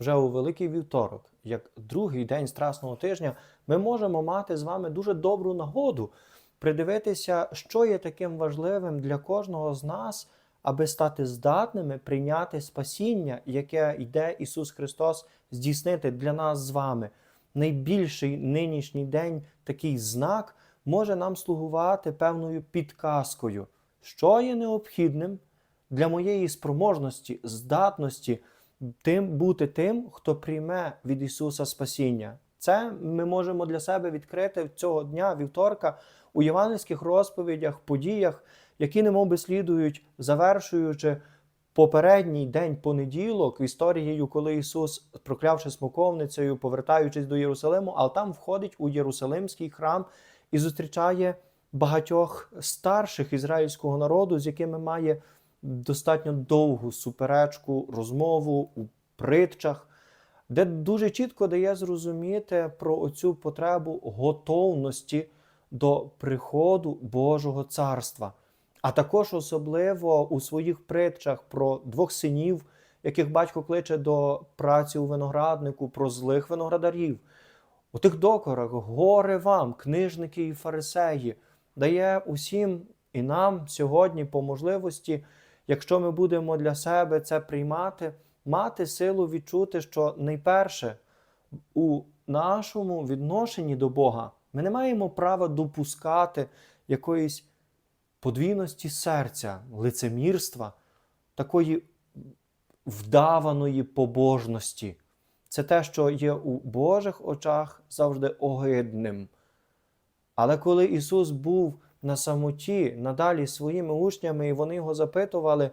вже у Великий Вівторок, як другий день Страсного тижня, ми можемо мати з вами дуже добру нагоду придивитися, що є таким важливим для кожного з нас, аби стати здатними прийняти спасіння, яке йде Ісус Христос здійснити для нас з вами. Найбільший нинішній день такий знак може нам слугувати певною підказкою, що є необхідним для моєї спроможності, здатності тим бути тим, хто прийме від Ісуса спасіння. Це ми можемо для себе відкрити цього дня, вівторка, у євангельських розповідях, подіях, які немовби слідують, завершуючи попередній день понеділок історією, коли Ісус, проклявши смоковницею, повертаючись до Єрусалиму, але там входить у Єрусалимський храм і зустрічає багатьох старших ізраїльського народу, з якими має достатньо довгу суперечку, розмову у притчах, де дуже чітко дає зрозуміти про оцю потребу готовності до приходу Божого царства. А також особливо у своїх притчах про двох синів, яких батько кличе до праці у винограднику, про злих виноградарів. У тих докорах горе вам, книжники і фарисеї, дає усім і нам сьогодні по можливості, якщо ми будемо для себе це приймати, мати силу відчути, що найперше у нашому відношенні до Бога ми не маємо права допускати якоїсь подвійності серця, лицемірства, такої вдаваної побожності. Це те, що є у Божих очах завжди огидним. Але коли Ісус був на самоті надалі своїми учнями, і вони його запитували,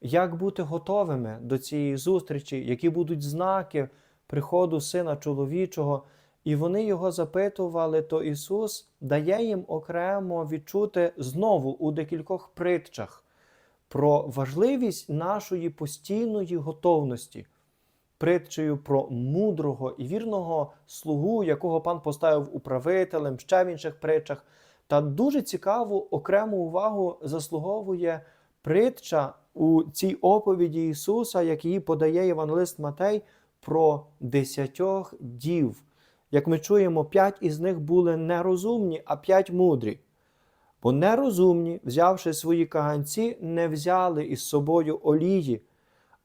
як бути готовими до цієї зустрічі, які будуть знаки приходу Сина чоловічого, і вони його запитували, то Ісус дає їм окремо відчути знову у декількох притчах про важливість нашої постійної готовності, притчею про мудрого і вірного слугу, якого пан поставив управителем, ще в інших притчах. Та дуже цікаву окрему увагу заслуговує притча у цій оповіді Ісуса, як її подає Євангелист Матей, про десятьох дів. Як ми чуємо, п'ять із них були нерозумні, а п'ять мудрі. Бо нерозумні, взявши свої каганці, не взяли із собою олії,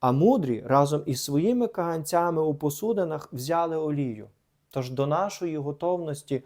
а мудрі разом із своїми каганцями у посудинах взяли олію. Тож до нашої готовності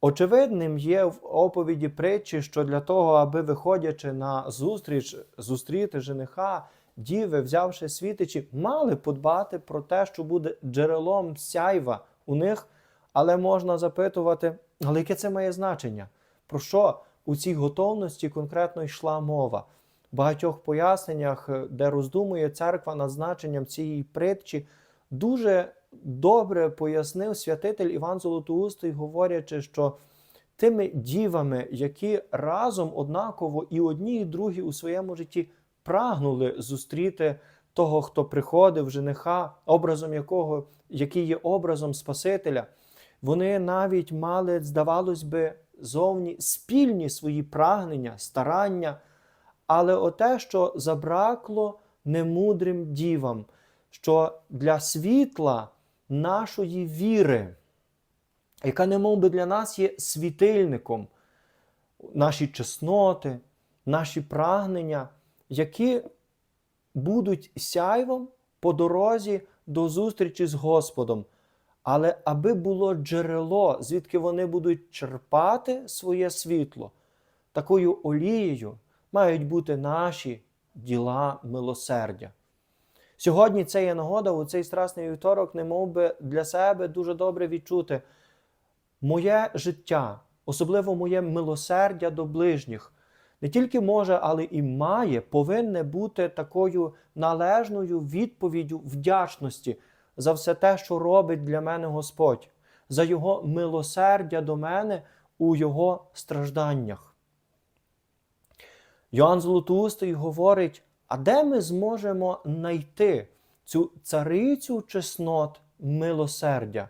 очевидним є в оповіді притчі, що для того, аби виходячи на зустріч, зустріти жениха, діви, взявши світичі, мали подбати про те, що буде джерелом сяйва у них, але можна запитувати, але яке це має значення? Про що у цій готовності конкретно йшла мова? В багатьох поясненнях, де роздумує церква над значенням цієї притчі, дуже добре пояснив святитель Іван Золотоустий, говорячи, що тими дівами, які разом однаково і одні, і другі у своєму житті прагнули зустріти того, хто приходив, жениха, образом якого, який є образом Спасителя, вони навіть мали, здавалось би, зовні спільні свої прагнення, старання, але оте, що забракло немудрим дівам, що для світла нашої віри, яка немов би для нас є світильником, наші чесноти, наші прагнення, які будуть сяйвом по дорозі до зустрічі з Господом. Але аби було джерело, звідки вони будуть черпати своє світло, такою олією мають бути наші діла милосердя. Сьогодні це є нагода у цей страсний вівторок, не би для себе дуже добре відчути моє життя, особливо моє милосердя до ближніх, не тільки може, але і має, повинне бути такою належною відповіддю вдячності за все те, що робить для мене Господь, за Його милосердя до мене у Його стражданнях. Йоанн Золотоустий говорить, а де ми зможемо знайти цю царицю чеснот милосердя?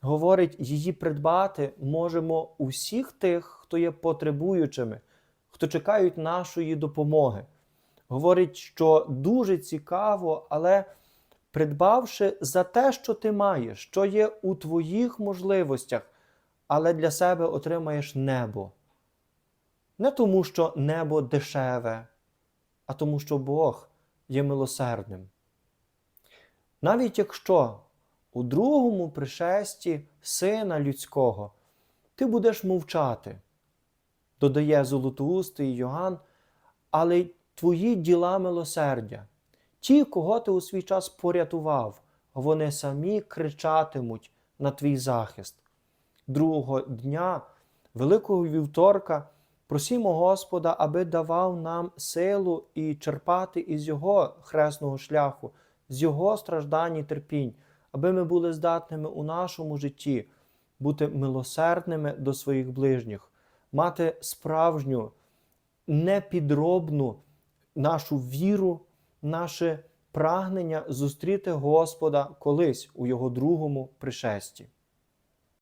Говорить, її придбати можемо усіх тих, хто є потребуючими, хто чекають нашої допомоги. Говорить, що дуже цікаво, але придбавши за те, що ти маєш, що є у твоїх можливостях, але для себе отримаєш небо. Не тому, що небо дешеве, а тому, що Бог є милосердним. Навіть якщо у другому пришесті Сина Людського ти будеш мовчати, додає Золотоустий Йоанн, але твої діла милосердя, ті, кого ти у свій час порятував, вони самі кричатимуть на твій захист. Другого дня, Великого вівторка, просімо Господа, аби давав нам силу і черпати із Його хресного шляху, з Його страждань і терпінь, аби ми були здатними у нашому житті бути милосердними до своїх ближніх, мати справжню, непідробну нашу віру, наше прагнення зустріти Господа колись у Його другому пришесті.